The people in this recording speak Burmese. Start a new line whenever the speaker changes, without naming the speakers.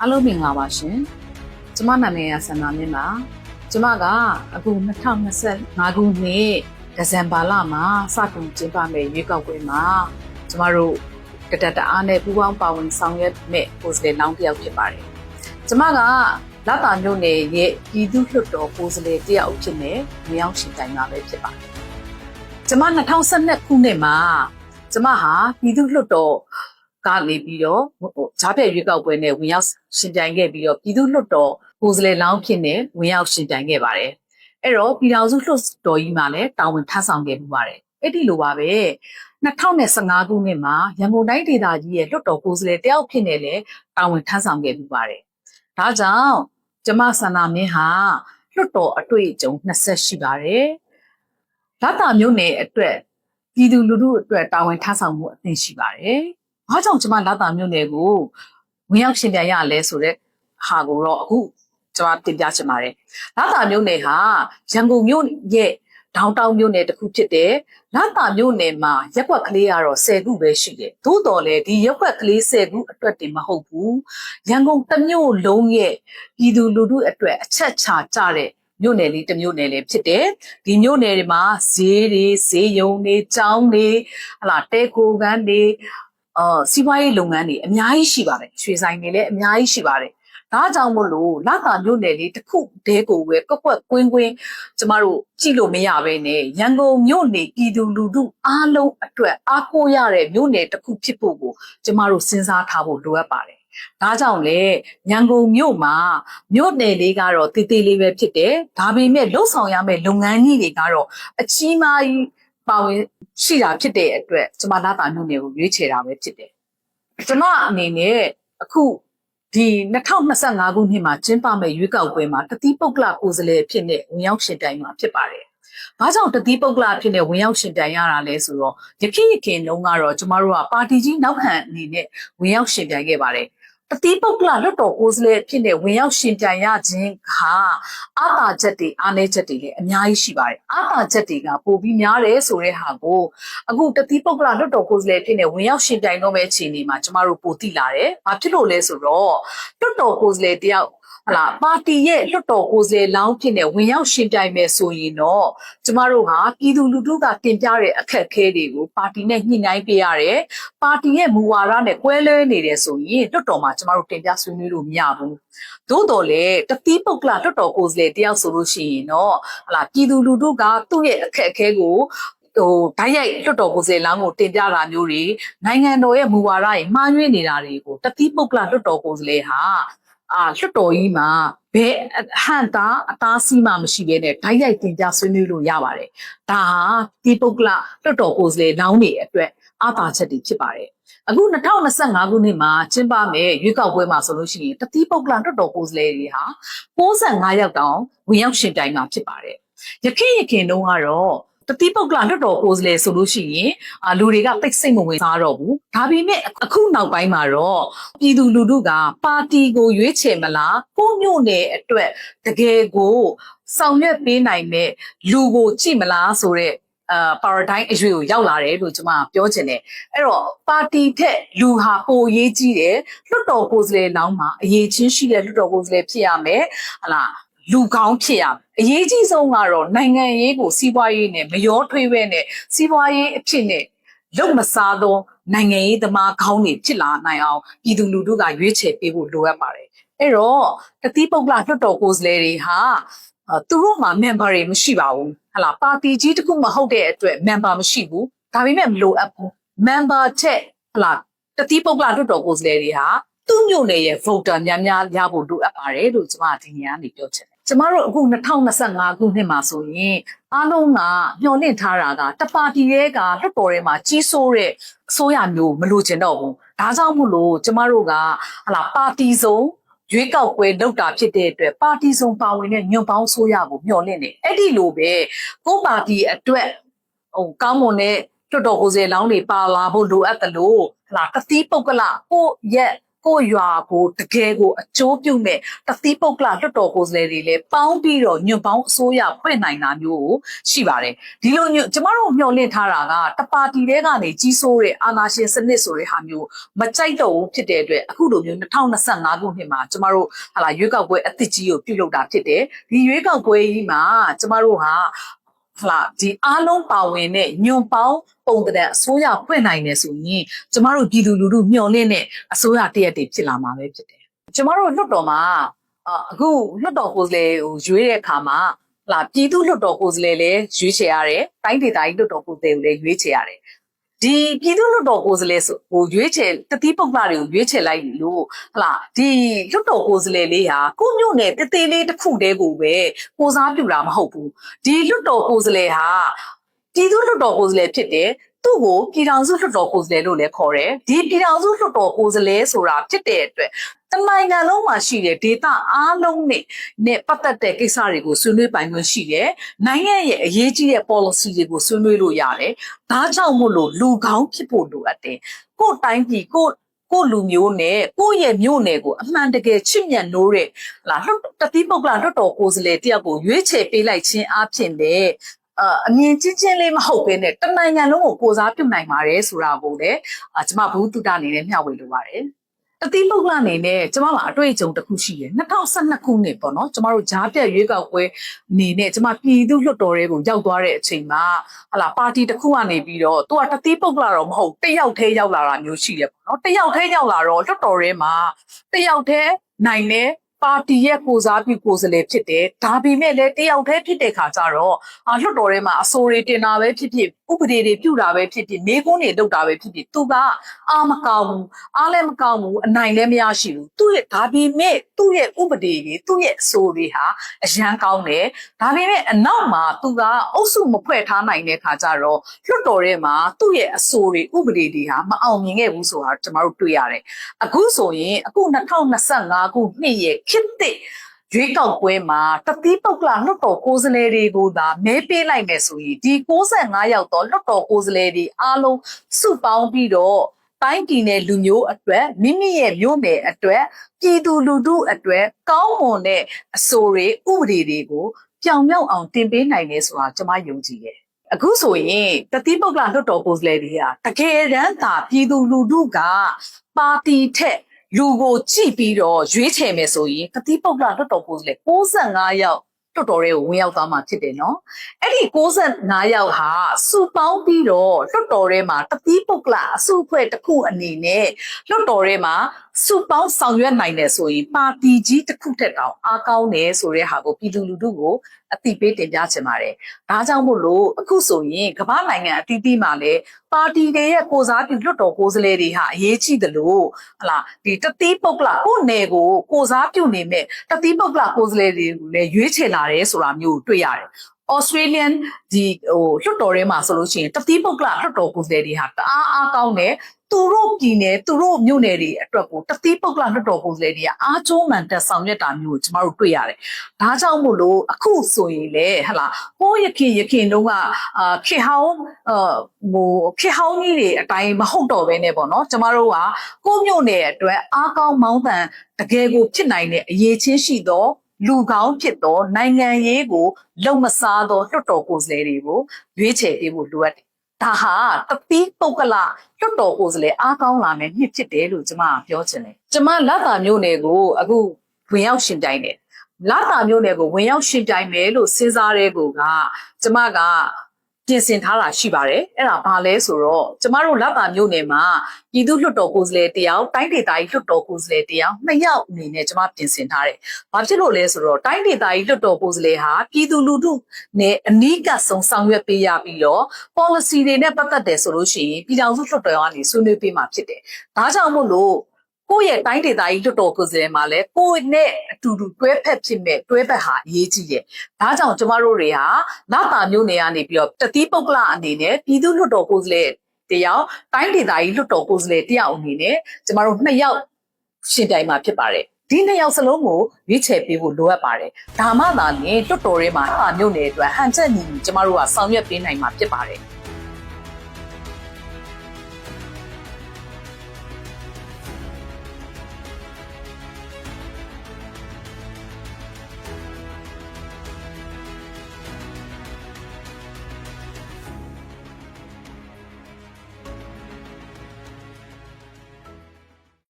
အားလုံးမင်္ဂလာပါရှင်ကျမနာမည်ကဆန္ဒမြင့်ပါကျမကအခု2025ခုနှစ်ဒီဇင်ဘာလမှာစတင်ကျင်းပမယ့်ရွေးကောက်ပွဲမှာကျမတို့ကတတအားနဲ့ပူးပေါင်းပါဝင်ဆောင်ရွက်မဲ့ကိုယ်စားလှယ်လောင်းတစ်ယောက်ဖြစ်ပါတယ်ကျမကလတာမြို့နယ်ရဲ့ပြည်သူ့လွှတ်တော်ကိုယ်စားလှယ်တစ်ယောက်ဖြစ်နေမြောက်ရှင်တိုင်းမှာပဲဖြစ်ပါတယ်ကျမ2012ခုနှစ်မှာကျမဟာပြည်သူ့လွှတ်တော် ကနေပြီးတော့ဟိုဈားပြည့်ရွေးကောက်ပွဲနဲ့ဝင်ရောက်ရှင်ပြိုင်ခဲ့ပြီးတော့ပြည်သူ့လွှတ်တော်ကိုယ်စားလှယ်လောင်းဖြစ်နေဝင်ရောက်ရှင်ပြိုင်ခဲ့ပါတယ်။အဲ့တော့ပြည်တော်စုလွှတ်တော်ကြီးမှာလည်းတာဝန်ထမ်းဆောင်ခဲ့မှုပါတယ်။အဲ့ဒီလိုပါပဲ2015ခုနှစ်မှာရန်ကုန်တိုင်းဒေသကြီးရဲ့လွှတ်တော်ကိုယ်စားလှယ်တယောက်ဖြစ်နေလေတာဝန်ထမ်းဆောင်ခဲ့မှုပါတယ်။ဒါကြောင့်ကျမဆန္ဒမင်းဟာလွှတ်တော်အတွေ့အကြုံ20ရှိပါတယ်။ဒါတာမျိုးနယ်အတွက်ပြည်သူလူထုအတွက်တာဝန်ထမ်းဆောင်မှုအသင့်ရှိပါတယ်။ ဘာကြောင့်ကျမလာတာမျိုးနယ်ကိုဝင်ရောက်ရှင်ပြန်ရလဲဆိုတော့ဟာကိုတော့အခုကျွန်မတင်ပြချင်ပါတယ်။လာတာမျိုးနယ်ဟာရန်ကုန်မြို့ရဲ့ဒေါင်းတောင်မြို့နယ်တစ်ခုဖြစ်တယ်။လာတာမြို့နယ်မှာရက်ွက်ကလေးကတော့10ခုပဲရှိတယ်။သို့တော်လည်းဒီရက်ွက်ကလေး10ခုအတွက်တည်းမဟုတ်ဘူး။ရန်ကုန်တစ်မြို့လုံးရဲ့ပြည်သူလူထုအတွက်အချက်ချာကြတဲ့မြို့နယ်လေးတစ်မြို့နယ်လေးဖြစ်တယ်။ဒီမြို့နယ်တွေမှာဈေးတွေဈေးရုံတွေကျောင်းတွေဟလာတဲကိုကန်းတွေ အာစီးပွားရေးလုပ်ငန်းတွေအများကြီးရှိပါတယ်။ရွှေဆိုင်တွေလည်းအများကြီးရှိပါတယ်။ဒါကြောင့်မို့လို့လတာမြို့နယ်လေးတစ်ခုတည်းကိုပဲကွက်ကွက်ကွင်းကွင်းကျမတို့ကြည့်လို့မရဘဲနဲ့ရန်ကုန်မြို့နယ်ပြည်သူလူထုအားလုံးအတွက်အားကိုးရတဲ့မြို့နယ်တစ်ခုဖြစ်ဖို့ကိုကျမတို့စဉ်းစားထားဖို့လိုအပ်ပါတယ်။ဒါကြောင့်လေရန်ကုန်မြို့မှာမြို့နယ်လေးကတော့တည်တည်လေးပဲဖြစ်တယ်။ဒါပေမဲ့လှုပ်ဆောင်ရမယ့်လုပ်ငန်းကြီးတွေကတော့အကြီးမားကြီး ပါဝင်ရှိတာဖြစ်တဲ့အတွက်ကျမလာတာမြို့နယ်ကိုရွေးချယ်တာပဲဖြစ်တယ်။ကျွန်မအနေနဲ့အခုဒီ2025ခုနှစ်မှာကျင်းပမယ့်ရွေးကောက်ပွဲမှာတတိပုဂ္ဂလကိုယ်စားလှယ်ဖြစ်နေဝင်ရောက်ရှင်တိုင်မှာဖြစ်ပါတယ်။ဘာကြောင့်တတိပုဂ္ဂလဖြစ်နေဝင်ရောက်ရှင်တိုင်ရတာလဲဆိုတော့ယခင်ယခင်လုံးကတော့ကျမတို့ကပါတီကြီးနောက်ခံအနေနဲ့ဝင်ရောက်ရှင်တိုင်ခဲ့ပါတယ်။ တတိပုဂ္ဂလလွတ်တော်ကိုယ်စားလှယ်ဖြစ်နေဝင်ရောက်ရှင်တိုင်ရခြင်းဟာအာသာချက်တွေအားနည်းချက်တွေလည်းအများကြီးရှိပါတယ်။အာသာချက်တွေကပိုပြီးများတယ်ဆိုတဲ့ဟာကိုအခုတတိပုဂ္ဂလလွတ်တော်ကိုယ်စားလှယ်ဖြစ်နေဝင်ရောက်ရှင်တိုင်တော့မယ့်အခြေအနေမှာကျမတို့ပိုသိလာတယ်။ဘာဖြစ်လို့လဲဆိုတော့လွတ်တော်ကိုယ်စားလှယ်တယောက် ဟလာပါတီရဲ့လွတ်တော်ကိုယ်စားလှယ်လောင်းဖြစ်နေဝင်ရောက်ရှင်ပြိုင်မယ်ဆိုရင်တော့ကျမတို့ဟာပြည်သူလူထုကတင်ပြတဲ့အခက်အခဲတွေကိုပါတီနဲ့ညှိနှိုင်းပေးရတယ်။ပါတီရဲ့မူဝါဒနဲ့ကွဲလွဲနေတယ်ဆိုရင်လွတ်တော်မှာကျမတို့တင်ပြဆွေးနွေးလို့မရဘူး။သို့တော်လည်းတတိပုဂ္ဂလလွတ်တော်ကိုယ်စားလှယ်တယောက်ဆိုလို့ရှိရင်တော့ဟလာပြည်သူလူထုကသူ့ရဲ့အခက်အခဲကိုဟိုဓာတ်ရိုက်လွတ်တော်ကိုယ်စားလှယ်လောင်းကိုတင်ပြတာမျိုးတွေနိုင်ငံတော်ရဲ့မူဝါဒတွေမှားယွင်းနေတာတွေကိုတတိပုဂ္ဂလလွတ်တော်ကိုယ်စားလှယ်ဟာ အာလွှတ်တော်ကြီးမှာဘယ်အဟန်တာအသားစီးမှမရှိဘဲနဲ့ဓာတ်ရိုက်တင်ပြဆွေးနွေးလို့ရပါတယ်။ဒါဟာဒီပုဂ္ဂလလွှတ်တော်ကိုယ်စားလှယ်လောင်းတွေအတွက်အားသာချက်တွေဖြစ်ပါတယ်။အခု2025ခုနှစ်မှာကျင်းပမယ့်ရွေးကောက်ပွဲမှာဆိုလို့ရှိရင်တတိပုဂ္ဂလလွှတ်တော်ကိုယ်စားလှယ်တွေဟာ65ယောက်တောင်ဝင်ရောက်ရှင်ပြိုင်မှာဖြစ်ပါတယ်။ယခင်ယခင်တုန်းကတော့ တတိပုဂ္ဂလလွတ်တော်ကိုယ်စားလှယ်ဆိုလို့ရှိရင်အာလူတွေကတိတ်စိတ်မဝင်စားတော့ဘူးဒါပေမဲ့အခုနောက်ပိုင်းမှာတော့ပြည်သူလူထုကပါတီကိုရွေးချယ်မလားကိုမျိုးနယ်အတွက်တကယ်ကိုဆောင်ရွက်ပေးနိုင်တဲ့လူကိုကြည့်မလားဆိုတော့အာ paradigm အရွေကိုရောက်လာတယ်လို့ကျွန်မပြောချင်တယ်အဲ့တော့ပါတီထက်လူဟာပိုရေးကြီးတယ်လွတ်တော်ကိုယ်စားလှယ်လောင်းမှာအရေးချင်းရှိတဲ့လွတ်တော်ကိုယ်စားလှယ်ဖြစ်ရမယ်ဟလာ လူကောင်းဖြစ်ရမယ်အရေးကြီးဆုံးကတော့နိုင်ငံရေးကိုစီးပွားရေးနဲ့မရောထွေးပဲနဲ့စီးပွားရေးအဖြစ်နဲ့လုံမစားသောနိုင်ငံရေးသမားကောင်းတွေဖြစ်လာနိုင်အောင်ပြည်သူလူထုကရွေးချယ်ပေးဖို့လိုအပ်ပါတယ်အဲ့တော့တတိပုဂ္ဂလလွှတ်တော်ကိုယ်စားလှယ်တွေဟာအာသူတို့မှာ member တွေမရှိပါဘူးဟလာပါတီကြီးတစ်ခုမဟုတ်တဲ့အတွက် member မရှိဘူးဒါပေမဲ့မလိုအပ်ဘူး member ချက်ဟလာတတိပုဂ္ဂလလွှတ်တော်ကိုယ်စားလှယ်တွေဟာသူ့မြို့နယ်ရဲ့ voter များများရဖို့လိုအပ်ပါတယ်လို့ကျွန်မဒီနေရာကနေပြောချင်တယ် ကျမတို့အခု2025ခုနှစ်မှာဆိုရင်အားလုံးကမျှော်လင့်ထားတာကတပါတီရဲကလွတ်တော်ထဲမှာကြီးစိုးတဲ့အစိုးရမျိုးမလိုချင်တော့ဘူးဒါကြောင့်မို့လို့ကျမတို့ကဟလာပါတီစုံရွေးကောက်ပွဲလုပ်တာဖြစ်တဲ့အတွက်ပါတီစုံပါဝင်တဲ့ညွန့်ပေါင်းဆိုးရကိုမျှော်လင့်နေအဲ့ဒီလိုပဲကိုပါတီအတွက်ဟိုကောင်းမွန်တဲ့တော်တော်ကိုယ်စားလောင်းတွေပါလာဖို့လိုအပ်တယ်လို့ဟလာတတိပုဂ္ဂလကိုရ က်ကိုယ့်ရွာကိုတကယ်ကိုအကျိုးပြုမဲ့တသီးပုတ်ကလလွတ်တော်ကိုယ်စားလှယ်တွေလည်းပေါင်းပြီးတော့ညွန့်ပေါင်းအစိုးရဖွဲ့နိုင်တာမျိုးကိုရှိပါတယ်ဒီလိုညွန့်ကျမတို့မျှော်လင့်ထားတာကတပါတီတဲကနေကြီးစိုးတဲ့အာဏာရှင်စနစ်ဆိုတဲ့ဟာမျိုးမကြိုက်တော့ဘူးဖြစ်တဲ့အတွက်အခုလိုမျိုး2025ခုနှစ်မှာကျမတို့ဟာလာရွေးကောက်ပွဲအသစ်ကြီးကိုပြုလုပ်တာဖြစ်တယ်ဒီရွေးကောက်ပွဲကြီးမှာကျမတို့ဟာ ဟလာဒီအားလုံးပါဝင်တဲ့ညွန်ပေါင်းပုံတဲ့အစိုးရဖွဲ့နိုင်တယ်ဆိုရင်ကျမတို့ပြည်သူလူထုမျှော်လင့်တဲ့အစိုးရတရက်တည်းဖြစ်လာမှာပဲဖြစ်တယ်ကျမတို့လွတ်တော်မှာအာအခုလွတ်တော်ကိုယ်စားလှယ်ကိုရွေးတဲ့အခါမှာဟလာပြည်သူလွတ်တော်ကိုယ်စားလှယ်လည်းရွေးချယ်ရတယ်တိုင်းဒေသကြီးလွတ်တော်ကိုယ်စားလှယ်ကိုလည်းရွေးချယ်ရတယ် ဒီပြည်သူ့လွတ်တော်ကိုယ်စားလှယ်ဆိုဟိုရွေးချယ်တတိပုဂ္ဂလာတွေကိုရွေးချယ်လိုက်လို့ဟလာဒီလွတ်တော်ကိုယ်စားလှယ်လေးဟာကိုယ့်မြို့နယ်တသေးလေးတစ်ခုတည်းကိုပဲကိုစားပြူတာမဟုတ်ဘူးဒီလွတ်တော်ကိုယ်စားလှယ်ဟာပြည်သူ့လွတ်တော်ကိုယ်စားလှယ်ဖြစ်တယ် သူ့ကိုပြည်ထောင်စုလွှတ်တော်ကိုယ်စားလှယ်လို့လည်းခေါ်တယ်ဒီပြည်ထောင်စုလွှတ်တော်ကိုယ်စားလှယ်ဆိုတာဖြစ်တဲ့အတွက်တနိုင်ငံလုံးမှာရှိတဲ့ဒေတာအားလုံးနဲ့နဲ့ပတ်သက်တဲ့ကိစ္စတွေကိုဆွေးနွေးပိုင်ခွင့်ရှိတယ်နိုင်ငံရဲ့အရေးကြီးတဲ့ policy တွေကိုဆွေးနွေးလို့ရတယ်ဒါကြောင့်မို့လို့လူကောင်းဖြစ်ဖို့လိုအပ်တယ်ကိုယ်တိုင်းပြည်ကိုယ်ကိုယ့်လူမျိုးနဲ့ကိုယ့်ရဲ့မြို့နယ်ကိုအမှန်တကယ်ချစ်မြတ်နိုးတဲ့လာလွတ်တတိပုဂ္ဂလလွတ်တော်ကိုယ်စားလှယ်တယောက်ကိုရွေးချယ်ပေးလိုက်ခြင်းအပြင်လေ အာအမြင်ချင်းချင်းလေးမဟုတ်ဘဲနဲ့တနိုင်ငံလုံးကိုကိုစားပြုနိုင်ပါတယ်ဆိုတာကိုလည်းအာကျမဘူးတုတအနေနဲ့မျှဝေလိုပါတယ်တတိပုဂ္ဂလအနေနဲ့ကျမမှာအတွေ့အကြုံတစ်ခုရှိတယ်2012ခုနှစ်ပေါ့နော်ကျမတို့ဂျားပြတ်ရွေးကောက်ပွဲအနေနဲ့ကျမပြည်သူလွှတ်တော်တွေကိုရောက်သွားတဲ့အချိန်မှာဟလာပါတီတစ်ခုကနေပြီးတော့သူကတတိပုဂ္ဂလတော့မဟုတ်တစ်ယောက်တည်းရောက်လာတာမျိုးရှိတယ်ပေါ့နော်တစ်ယောက်တည်းရောက်လာတော့လွှတ်တော်ထဲမှာတစ်ယောက်တည်းနိုင်တဲ့ ပါတီရဲ့ကိုစားပြုကိုယ်စားလှယ်ဖြစ်တယ်ဒါပေမဲ့လည်းတယောက်တည်းဖြစ်တဲ့ခါကျတော့အာလွှတ်တော်ထဲမှာအစိုးရတင်တာပဲဖြစ်ဖြစ်ဥပဒေတွေပြုတာပဲဖြစ်ဖြစ်မေးခွန်းတွေလုပ်တာပဲဖြစ်ဖြစ်သူကအာမကောင်းဘူးအားလည်းမကောင်းဘူးအနိုင်လည်းမရရှိဘူးသူ့ရဲ့ဒါပေမဲ့သူ့ရဲ့ဥပဒေတွေသူ့ရဲ့အစိုးတွေဟာအရန်ကောင်းတယ်ဒါပေမဲ့အနောက်မှာသူကအုပ်စုမဖွဲ့ထားနိုင်တဲ့ခါကျတော့လွှတ်တော်ထဲမှာသူ့ရဲ့အစိုးတွေဥပဒေတွေဟာမအောင်မြင်ခဲ့ဘူးဆိုတာကျွန်တော်တို့တွေ့ရတယ်အခုဆိုရင်အခု2025ခုနှစ်ရဲ့ခေတ်သစ်ရွေးကောက်ပွဲမှာတတိပုတ်ကလလွတ်တော်ကိုယ်စားလှယ်တွေကိုသာမဲပေးလိုက်မယ်ဆိုရင်ဒီ65ရောက်တော့လွတ်တော်ကိုယ်စားလှယ်တွေအားလုံးစုပေါင်းပြီးတော့တိုင်းပြည်နယ်လူမျိုးအတွက်မိမိရဲ့မြို့နယ်အတွက်ပြည်သူလူထုအတွက်ကောင်းမွန်တဲ့အဆိုတွေဥပဒေတွေကိုပြောင်မြောက်အောင်တင်ပေးနိုင်တယ်ဆိုတာကျွန်မယုံကြည်တယ်အခုဆိုရင်တတိပုတ်ကလလွတ်တော်ကိုယ်စားလှယ်တွေကတကယ်တမ်းသာပြည်သူလူထုကပါတီထက် လူကိုကြည့်ပြီးတော့ရွေးချယ်မယ်ဆိုရင်တတိပုတ်ကလွတ်တော်ကိုယ်စားလှယ်65ယောက်တော်တော်လေးကိုဝင်ရောက်သွားမှာဖြစ်တယ်နော်အဲ့ဒီ65ယောက်ဟာစုပေါင်းပြီးတော့လွတ်တော်ထဲမှာတတိပုတ်ကလအစုအဖွဲ့တစ်ခုအနေနဲ့လွတ်တော်ထဲမှာ စုပေါင်းဆောင်ရွက်နိုင်တယ်ဆိုရင်ပါတီကြီးတစ်ခုထက်တောင်အားကောင်းတယ်ဆိုတဲ့ဟာကိုပြည်သူလူထုကိုအတိပေးတင်ပြချင်ပါတယ်ဒါကြောင့်မို့လို့အခုဆိုရင်ကမ္ဘာနိုင်ငံအသီးသီးမှာလည်းပါတီတွေရဲ့ကိုစားပြုလွတ်တော်ကိုယ်စားလှယ်တွေဟာအရေးကြီးတယ်လို့ဟလာဒီတတိပုတ်ကလကိုယ်နယ်ကိုကိုစားပြုနေမဲ့တတိပုတ်ကလကိုယ်စားလှယ်တွေကိုလည်းရွေးချယ်လာတယ်ဆိုတာမျိုးကိုတွေ့ရတယ် Australian ဒီဟိုလွတ်တော်ထဲမှာဆိုလို့ရှိရင်တတိပုတ်ကလလွတ်တော်ကိုယ်စားလှယ်တွေဟာတအားအားကောင်းတယ် သူတို့ပြည်နယ်သူတို့မြို့နယ်တွေအတွက်ကိုတတိပုတ်ကလလွတ်တော်ကိုယ်စားလှယ်တွေကအားကျိုးမှန်တက်ဆောင်ရွက်တာမျိုးကိုကျမတို့တွေ့ရတယ်။ဒါကြောင့်မို့လို့အခုဆိုရင်လေဟလာဟိုးရခင်ရခင်တုန်းကအာခေဟောင်းအာဟိုခေဟောင်းကြီးတွေအတိုင်းမဟုတ်တော့ဘဲနဲ့ပေါ့နော်ကျမတို့ကကိုယ့်မြို့နယ်အတွက်အားကောင်းမောင်းတန်တကယ်ကိုဖြစ်နိုင်တဲ့အရေးချင်းရှိသောလူကောင်းဖြစ်သောနိုင်ငံရေးကိုလုံမစားသောလွှတ်တော်ကိုယ်စားလှယ်တွေကိုရွေးချယ်ပေးဖို့လိုအပ်တယ်။ ဒါဟာတပိပုတ်ကလလွှတ်တော်ကိုယ်စားလှယ်အားကောင်းလာမယ်နှစ်ဖြစ်တယ်လို့ကျွန်မကပြောချင်တယ်။ကျွန်မလက်တာမျိုးနယ်ကိုအခုဝင်ရောက်ရှင်ပြိုင်တယ်။လက်တာမျိုးနယ်ကိုဝင်ရောက်ရှင်ပြိုင်မယ်လို့စဉ်းစားတဲ့ကိုကကျွန်မက ပြင်ဆင်ထားတာရှိပါတယ်အဲ့ဒါဘာလဲဆိုတော့ကျမတို့လက်ပါမြို့နယ်မှာပြည်သူ့လွှတ်တော်ကိုယ်စားလှယ်တယောက်တိုင်းဒေသကြီးလွှတ်တော်ကိုယ်စားလှယ်တယောက်နှစ်ယောက်အနေနဲ့ကျမပြင်ဆင်ထားတယ်။ဘာဖြစ်လို့လဲဆိုတော့တိုင်းဒေသကြီးလွှတ်တော်ကိုယ်စားလှယ်ဟာပြည်သူလူထုနဲ့အနီးကပ်ဆုံးဆောင်ရွက်ပေးရပြီးတော့ policy တွေနဲ့ပတ်သက်တယ်ဆိုလို့ရှိရင်ပြည်ထောင်စုလွှတ်တော်ကနေဆွေးနွေးပေးမှာဖြစ်တယ်။ဒါကြောင့်မို့လို့ ကိုယ့်ရဲ့တိုင်းဒေသကြီးလွတ်တော်ကိုယ်စားလှယ်မှာလည်းကိုယ့်နဲ့အတူတူတွဲဖက်ဖြစ်မဲ့တွဲဖက်ဟာအရေးကြီးရဲ့။ဒါကြောင့်ကျမတို့တွေဟာလာတာမျိုးနေကနေပြီးတော့တတိပုဂ္ဂလအနေနဲ့ပြည်သူလွတ်တော်ကိုယ်စားလှယ်တယောက်တိုင်းဒေသကြီးလွတ်တော်ကိုယ်စားလှယ်တယောက်အနေနဲ့ကျမတို့နှစ်ယောက်ရှင်ပြိုင်မှာဖြစ်ပါတယ်။ဒီနှစ်ယောက်စလုံးကိုရွေးချယ်ပေးဖို့လိုအပ်ပါတယ်။ဒါမှသာလျှင်လွတ်တော်ထဲမှာလာမျိုးနယ်အတွက်ဟန်ချက်ညီညီကျမတို့ကဆောင်ရွက်ပေးနိုင်မှာဖြစ်ပါတယ်။